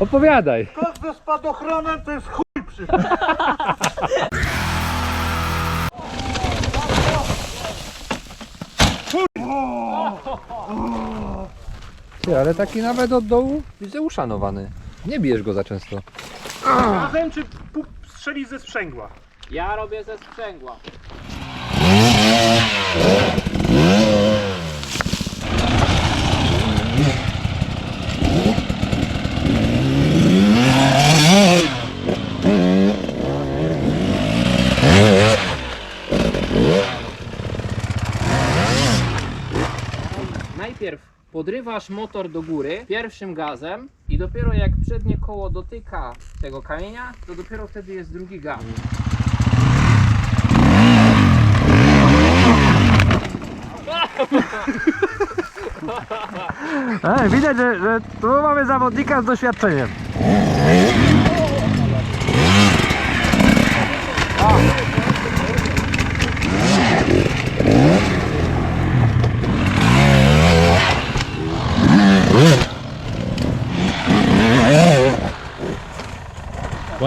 Opowiadaj. Kot ze spadochronem to jest chuj przy... Ty, ale taki nawet od dołu widzę uszanowany. Nie bijesz go za często. Razem czy strzeli ze sprzęgła? Ja robię ze sprzęgła. Najpierw podrywasz motor do góry pierwszym gazem i dopiero jak przednie koło dotyka tego kamienia, to dopiero wtedy jest drugi gaz. Ej, widać, że, że tu mamy zawodnika z doświadczeniem.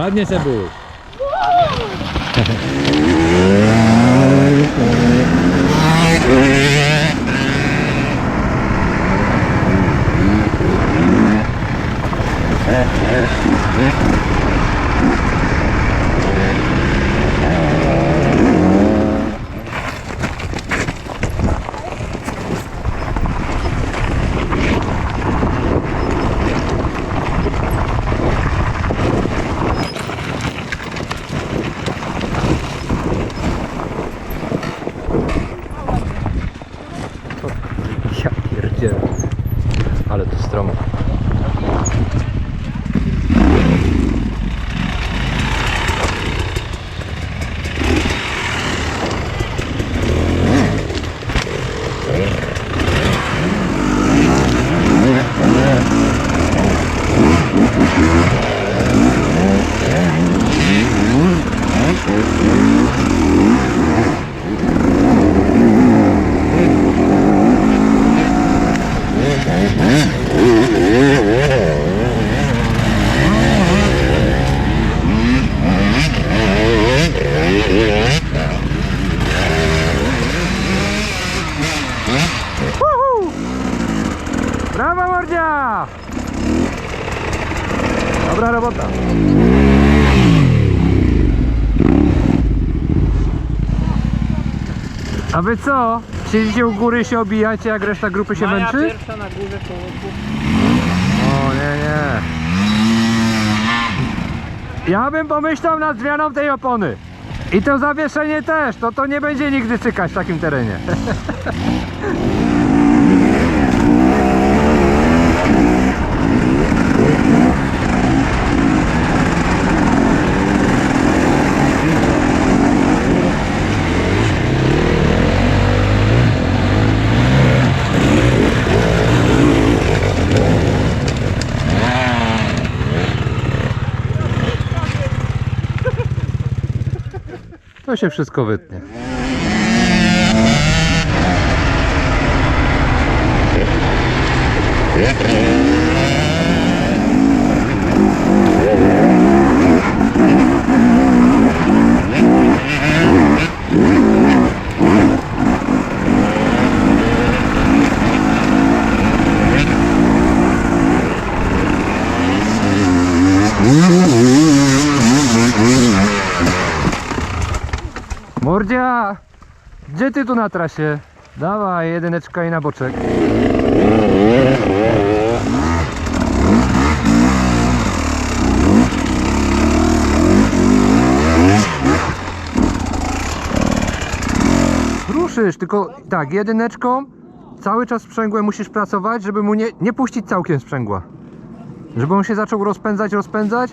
Ładnie Sebu. Ja pierdzielę. Ale to stromo. Brawa mordzia! Dobra robota. A wy co? Siedzicie u góry się obijacie, jak reszta grupy się Maja męczy? pierwsza na górze koło O nie, nie. Ja bym pomyślał nad zmianą tej opony. I to zawieszenie też, to to nie będzie nigdy cykać w takim terenie. To się wszystko wytnie. Gdzie ty tu na trasie? Dawaj, jedyneczka i na boczek. Ruszysz, tylko tak, jedyneczką cały czas sprzęgłem musisz pracować, żeby mu nie, nie puścić całkiem sprzęgła. Żeby on się zaczął rozpędzać, rozpędzać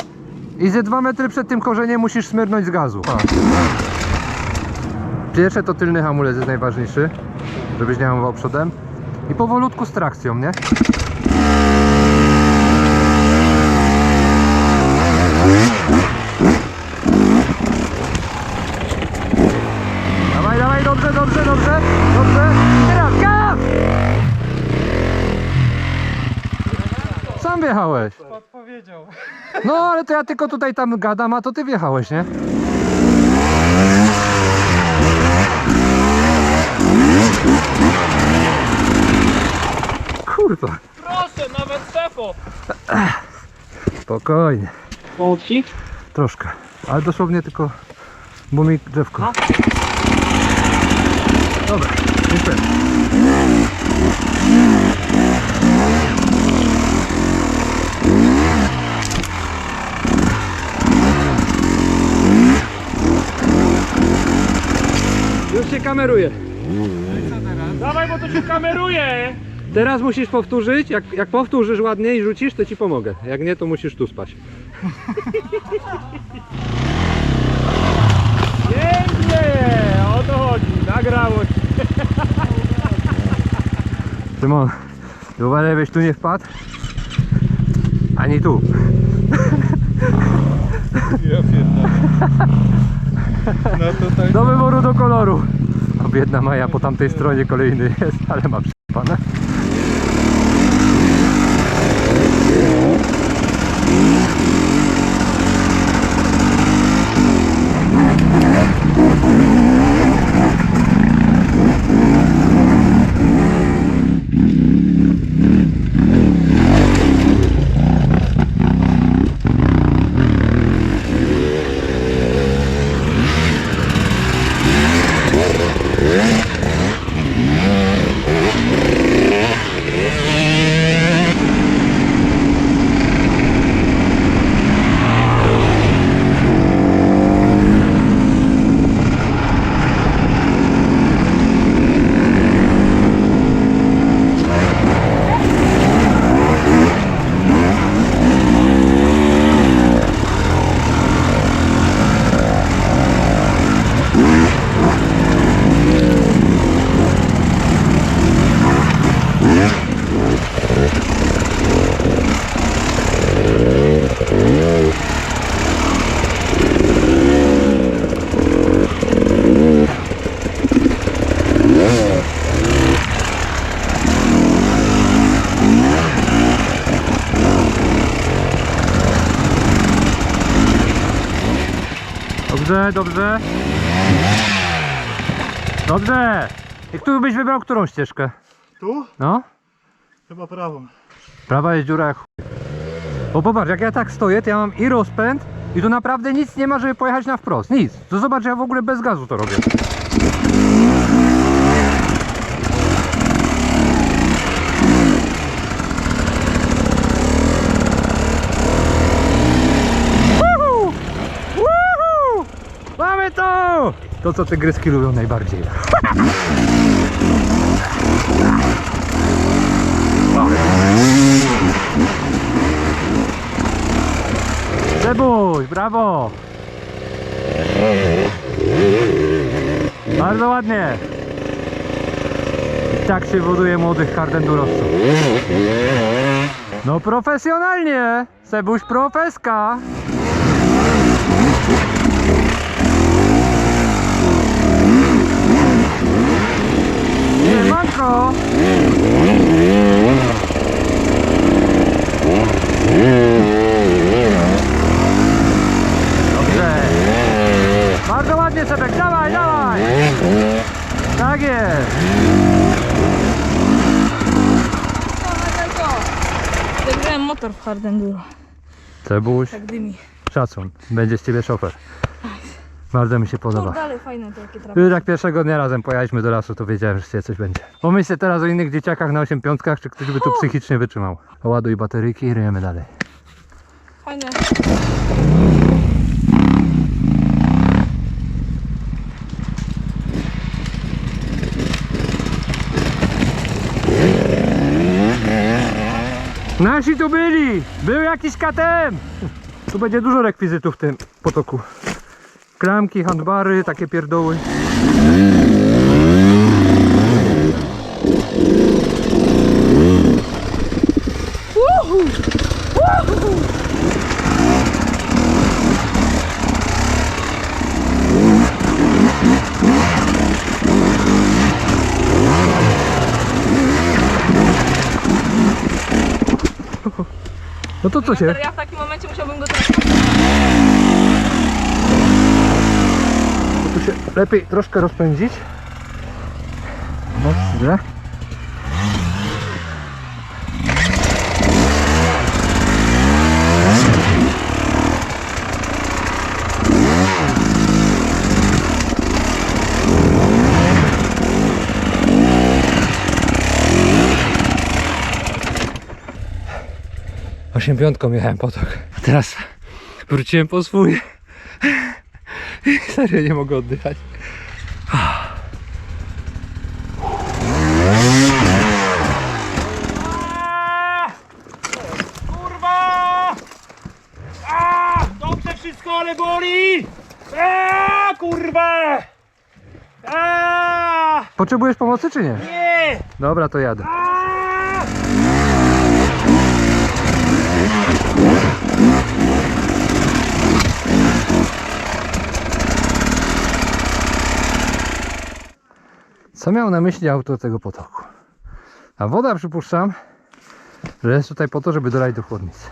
i ze dwa metry przed tym korzeniem musisz smyrnąć z gazu. Pierwsze to tylny hamulec jest najważniejszy, żebyś nie hamował przodem. I powolutku z trakcją, nie? Dawaj, dawaj, dobrze, dobrze, dobrze, dobrze. Teraz gaz! Sam wjechałeś. Podpowiedzi wiedział. No, ale to ja tylko tutaj tam gadam, a to ty wjechałeś, nie? Kurwa, Proszę, nawet szefo! spokojnie. Pomóc ci? Troszkę, ale dosłownie tylko, bo mi drzewko. No. Dobra, dziękuję. Już się kameruje. Dawaj, bo to się kameruje! Teraz musisz powtórzyć. Jak, jak powtórzysz ładnie i rzucisz, to ci pomogę. Jak nie, to musisz tu spać. Pięknie! O to chodzi, nagrało się. Szymon, uważaj, byś tu nie wpadł. Ani tu. Ja pierdolę. No tutaj Do wyboru do koloru. O, biedna Maja po tamtej stronie kolejny jest, ale ma przypane. Dobrze, dobrze. Dobrze. I który byś wybrał którą ścieżkę? Tu? No? Chyba prawą. Prawa jest dziura jak chuj. Bo popatrz, jak ja tak stoję, to ja mam i rozpęd i tu naprawdę nic nie ma, żeby pojechać na wprost. Nic. To zobacz, ja w ogóle bez gazu to robię. To! Co te gryzki lubią najbardziej. Zebuś, brawo! Bardzo ładnie! I tak się buduje młodych kardendurowców. No profesjonalnie! Sebuś profeska! Siemanko! Dobrze. Bardzo ładnie Sebek, dawaj, dawaj! Tak jest! Zagrałem motor w hard enduro. Cebuś, Tak dymi. szacun, będzie z ciebie szofer. Bardzo mi się No podoba. dalej fajne takie trapy. Gdy tak pierwszego dnia razem pojechaliśmy do lasu, to wiedziałem, że ciebie coś będzie. Pomyślcie teraz o innych dzieciakach na 8 piątkach, czy ktoś by tu psychicznie wytrzymał. Ładuj bateryki i ryjemy dalej. Fajne. Nasi tu byli! Był jakiś KTM! Tu będzie dużo rekwizytów w tym potoku. Klamki, handbary, takie pierdoły. No to co się? Ja w takim momencie musiałbym go trochę... Tu się lepiej troszkę rozpędzić. Dobrze. 85 jechałem potok. A teraz wróciłem po swój. I serio nie mogę oddychać. Kurwa! A! Dobrze wszystko, ale boli! A! Kurwa! A! Potrzebujesz pomocy czy nie? Nie! Dobra, to jadę. A! Co miał na myśli autor tego potoku? A woda przypuszczam, że jest tutaj po to, żeby dolać do chłodnicy.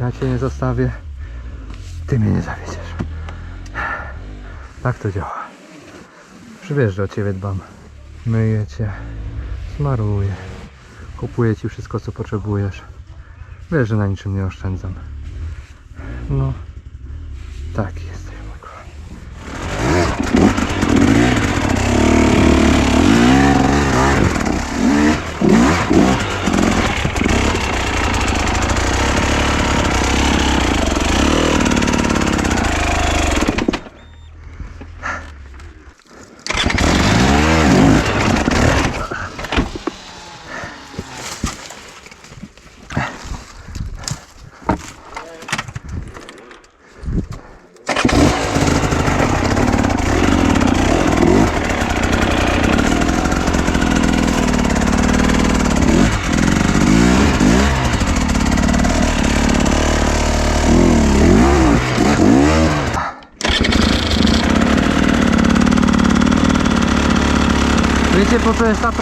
Ja cię nie zostawię, ty mnie nie zawiedziesz. Tak to działa. Przywiezżę o ciebie dbam. Myję cię, smaruję, kupuję ci wszystko co potrzebujesz. Wiesz, że na niczym nie oszczędzam. No, taki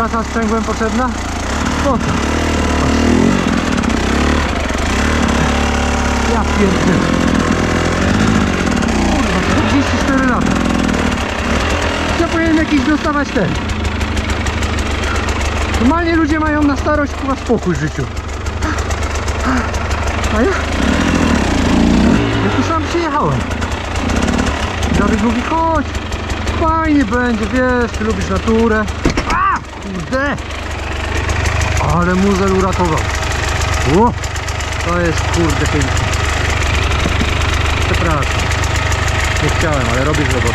co praca sprzęgłem potrzebna? Po to. Ja pierdolę. Kurwa, 44 lata. Ja powinienem jakiś dostawać ten. Normalnie ludzie mają na starość chyba spokój w życiu. A ja? Ja tu sam przyjechałem. Dawid mówi, chodź, fajnie będzie, wiesz, ty lubisz naturę. Kurde! Ale muzel uratował. O, to jest kurde piękne. Przepraszam. Nie chciałem, ale robisz robotę.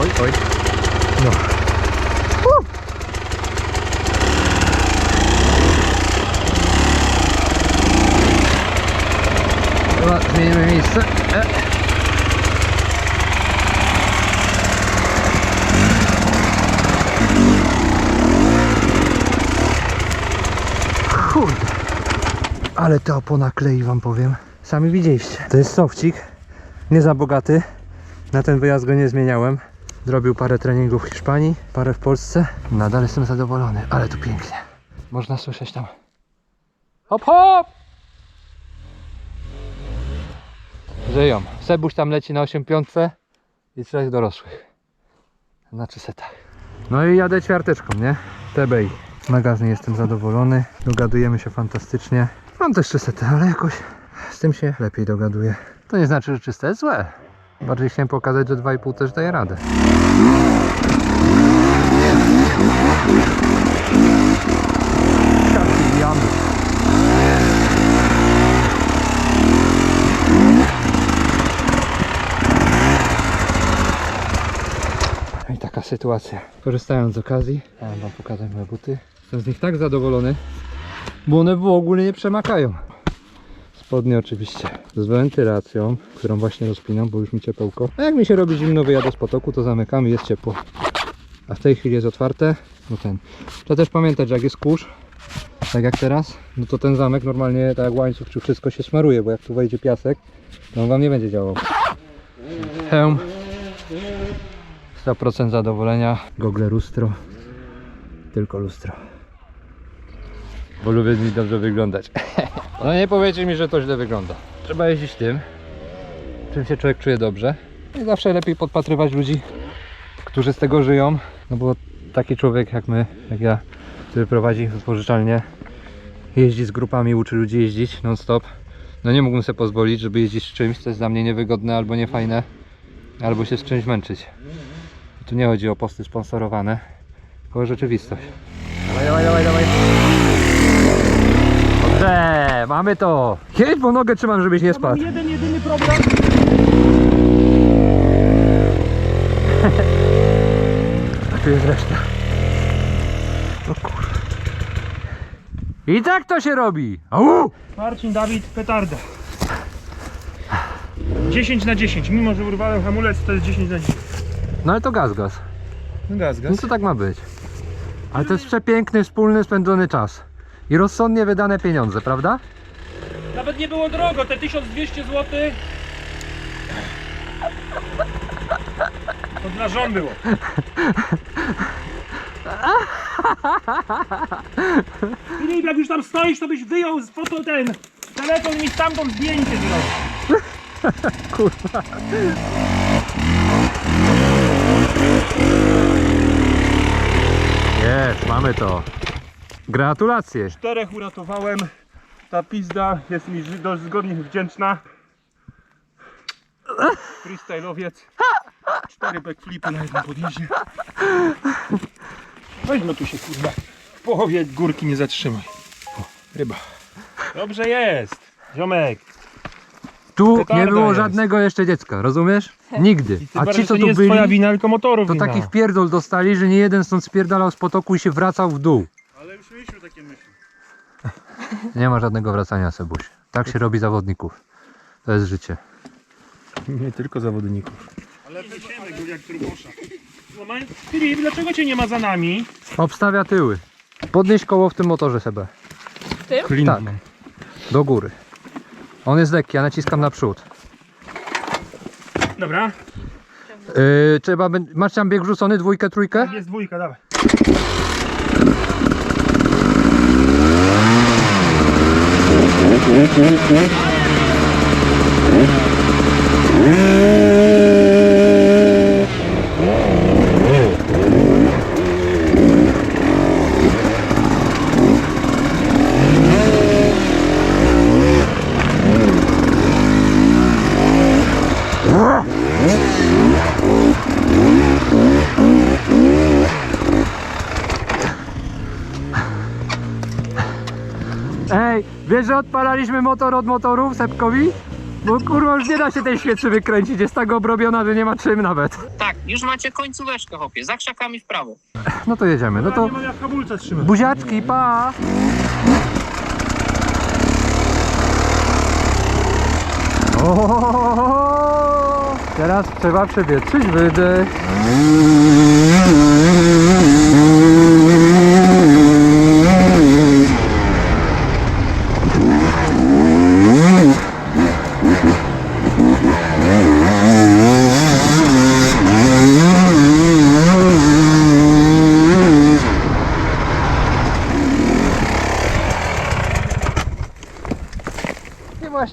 Oj, oj. No. Miejsce. E. Ale to opona klei wam powiem. Sami widzieliście. To jest sofcik. Nie za bogaty. Na ten wyjazd go nie zmieniałem. Zrobił parę treningów w Hiszpanii, parę w Polsce. Nadal jestem zadowolony, ale tu pięknie. Można słyszeć tam. Hop hop! Żyją. Sebuś tam leci na 8 piątce i trzech dorosłych. Znaczy setach. No i jadę ćwiarteczką, nie? TBI. Magazyn jestem zadowolony. Dogadujemy się fantastycznie. Mam też czyste, ale jakoś z tym się lepiej dogaduję. To nie znaczy, że czyste jest złe. Bardziej chciałem pokazać, że 2,5 też daje radę. Jamy. No I taka sytuacja. Korzystając z okazji, chciałem wam pokazać moje buty. Jestem z nich tak zadowolony, bo one w ogóle nie przemakają. Spodnie oczywiście z wentylacją, którą właśnie rozpinam, bo już mi ciepełko. A jak mi się robi zimno, wyjadę z potoku, to zamykam i jest ciepło. A w tej chwili jest otwarte, no ten. Trzeba też pamiętać, że jak jest kurz, tak jak teraz, no to ten zamek normalnie, tak jak łańcuch czy wszystko się smaruje, bo jak tu wejdzie piasek, to on wam nie będzie działał. Hełm 100% zadowolenia. Gogle lustro. Tylko lustro. Bo lubię mi dobrze wyglądać. No nie powiecie mi, że to źle wygląda. Trzeba jeździć tym, czym się człowiek czuje dobrze. I zawsze lepiej podpatrywać ludzi, którzy z tego żyją. No bo taki człowiek jak my, jak ja, który prowadzi wypożyczalnię, jeździ z grupami, uczy ludzi jeździć non-stop. No nie mógłbym sobie pozwolić, żeby jeździć z czymś, co jest dla mnie niewygodne albo niefajne, albo się z czymś męczyć. Tu nie chodzi o posty sponsorowane, tylko o rzeczywistość. Dawaj, dawaj, dawaj, dawaj. Dobrze, mamy to. Jedź, bo nogę trzymam, żebyś nie spadł. jeden, jedyny problem. A tu jest reszta. O kurwa. I tak to się robi. Au! Marcin, Dawid, petarda. 10 na 10. Mimo, że urwałem hamulec, to jest 10 na 10. No ale to gaz, gaz. Gaz, No to tak ma być. Ale to jest przepiękny, wspólny, spędzony czas. I rozsądnie wydane pieniądze, prawda? Nawet nie było drogo, te 1200 zł. To dla żon było. Filip, jak już tam stoisz, to byś wyjął z foto ten telefon i mi stamtąd zdjęcie zrobił. Jest, mamy to. Gratulacje. Czterech uratowałem. Ta pizda jest mi dość zgodnie wdzięczna. Freestyle'owiec. Cztery backflipy na jednym podjeździe. Weźmy tu się kurwa. W połowie górki nie zatrzymaj. O, ryba. Dobrze jest. Ziomek. Tu Petarda nie było jest. żadnego jeszcze dziecka, rozumiesz? Nigdy. A ci, co to nie tu jest twoja byli, wina, tylko motorów to wina. takich pierdol dostali, że nie jeden stąd spierdalał z potoku i się wracał w dół. Ale już mieliśmy takie myśli. Nie ma żadnego wracania, Sebuś. Tak się robi zawodników. To jest życie. Nie tylko zawodników. Ale wysiemy go jak trubosza. Filip, dlaczego cię nie ma za nami? Obstawia tyły. Podnieś koło w tym motorze, Sebe. Klin. Tak. Do góry. On jest lekki, ja naciskam na przód. Dobra, Yy, trzeba, bę- masz tam bieg wrzucony, dwójkę, trójkę? jest dwójka, dawaj. Ej, wiesz, że odpalaliśmy motor od motorów Sepkowi? Bo kurwa już nie da się tej świecy wykręcić, jest tak obrobiona, że nie ma czym nawet. Tak, już macie końcóweczkę, hopie, za krzakami w prawo. No to jedziemy, no to jak hamulca trzymać. buziaczki, pa! O, Teraz trzeba przewietrzyć wydech.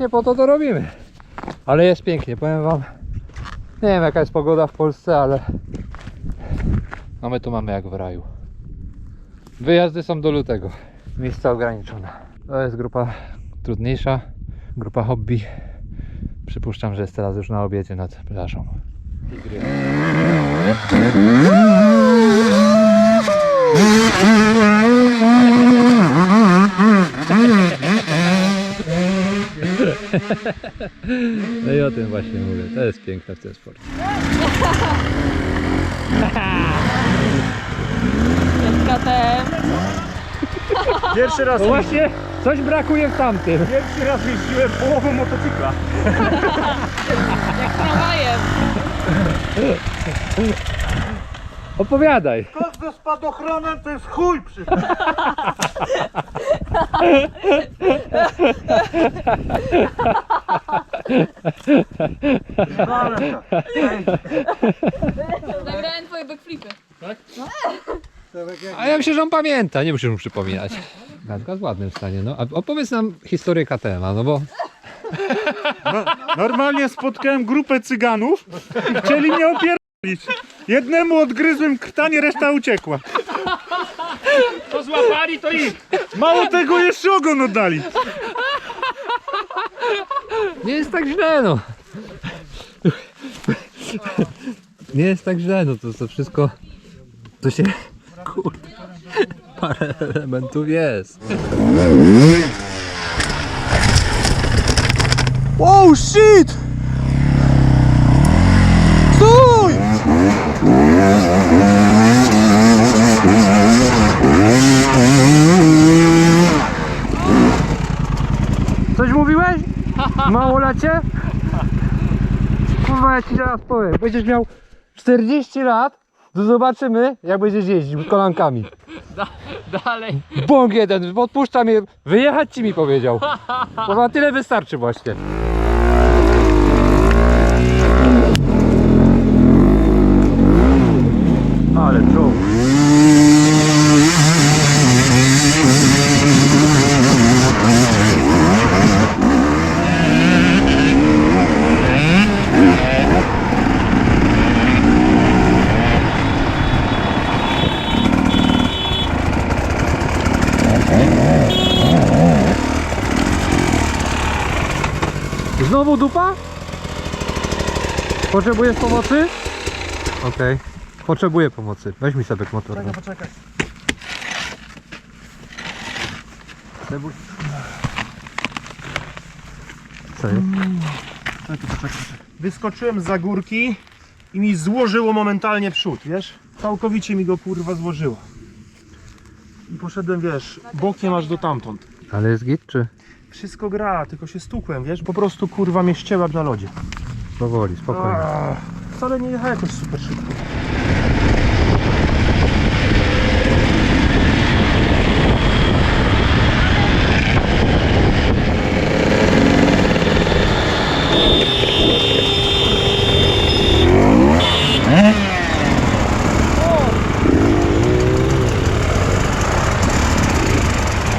Właśnie po to to robimy. Ale jest pięknie, powiem wam. Nie wiem jaka jest pogoda w Polsce, ale no my tu mamy jak w raju. Wyjazdy są do lutego. Miejsca ograniczone. To jest grupa trudniejsza, grupa hobby. Przypuszczam, że jest teraz już na obiedzie nad plażą. I grill. No i o tym właśnie mówię. To jest piękne w tym sporcie. Jest KTM. Pierwszy raz, No właśnie, coś brakuje w tamtym. pierwszy raz jeździłem połową motocykla. Jak tramwajem. Opowiadaj. To ze spadochronem to jest chuj przy Nagrałem A ja myślę, że on pamięta, nie musisz mu przypominać. Gadka w ładnym stanie, no. A opowiedz nam historię KTM-a, no bo Normalnie spotkałem grupę cyganów i chcieli mnie opierdolić. Jednemu odgryzłem krtanie, reszta uciekła. To złapali, to ich. Mało tego, jeszcze ogon oddali. nie jest tak źle, no. Nie jest tak źle, no to, to wszystko, to się, kurde, parę elementów jest. Oh shit! Małolacie? Kurwa, ja ci zaraz powiem. Będziesz miał 40 lat, to zobaczymy, jak będziesz jeździł kolankami. Dalej. Bąk jeden, odpuszcza mnie, wyjechać ci mi powiedział. Bo na tyle wystarczy właśnie. Ale Potrzebujesz pomocy? Okej. Potrzebuję pomocy. Weź mi sobie motor. no. Poczekaj. Sebuś. Co jest? Wyskoczyłem za górki i mi złożyło momentalnie przód, wiesz? Całkowicie mi go kurwa złożyło. I poszedłem, wiesz, bokiem aż do tamtąd. Ale jest git czy? Wszystko gra, tylko się stukłem, wiesz? Po prostu kurwa mnie ścięła na lodzie. Powoli, spokojnie. Ach, wcale nie jechałem jakoś super szybko.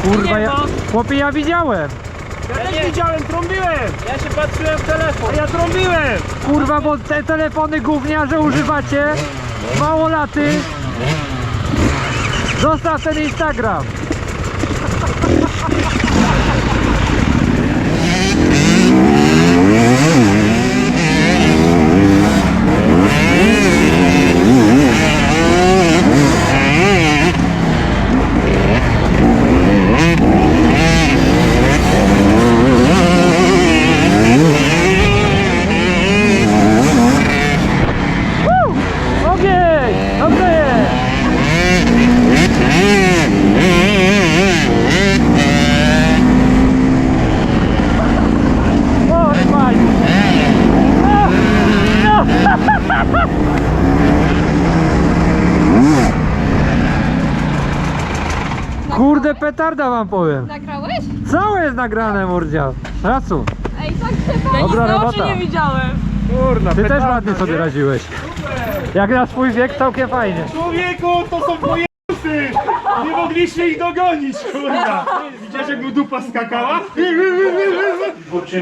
Kurwa, ja... Chłopie, ja widziałem! Ja też widziałem, trąbiłem! Ja się patrzyłem w telefon. A ja trąbiłem! Kurwa, bo te telefony gówniarze używacie mało laty. Zostaw ten Instagram. Ogień! Dobrze jest! O, fajnie! Kurde petarda wam powiem. Nagrałeś? Całe jest nagrane mordzia. Szacun. Ej, tak chyba. Ja nic Dobra na oczy robota. nie widziałem. Kurna, Ty też petarda, ładnie sobie nie? radziłeś. Jak na swój wiek całkiem fajnie. Człowieku, to są pojemcy! Nie mogliśmy ich dogonić, kurwa! Widziałeś jak mu dupa skakała?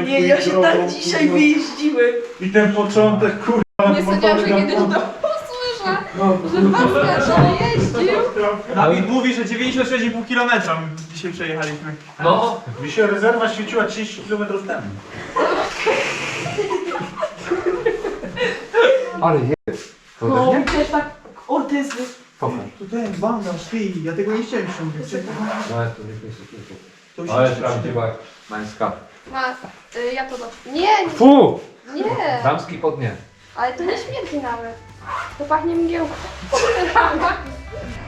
Nie, ja się tak dzisiaj wyjeździłem. I ten początek, kurwa, Nie sądziłam, że kiedyś to usłyszę, że Baska jeździł. Dawid mówi, że 96,5 km dzisiaj przejechaliśmy. No. Mi się rezerwa świeciła 30 km temu. Ale jest. No, przecież tak, o to jest... To ten bandaż, ty, ja tego nie chciałem ściągnąć. To już Ale jest prawdziwa męska. Ma, y, ja to do... Nie, nie, Fu! nie, Damski podnie. ale to nie śmierdzi nawet. To pachnie mgiełką.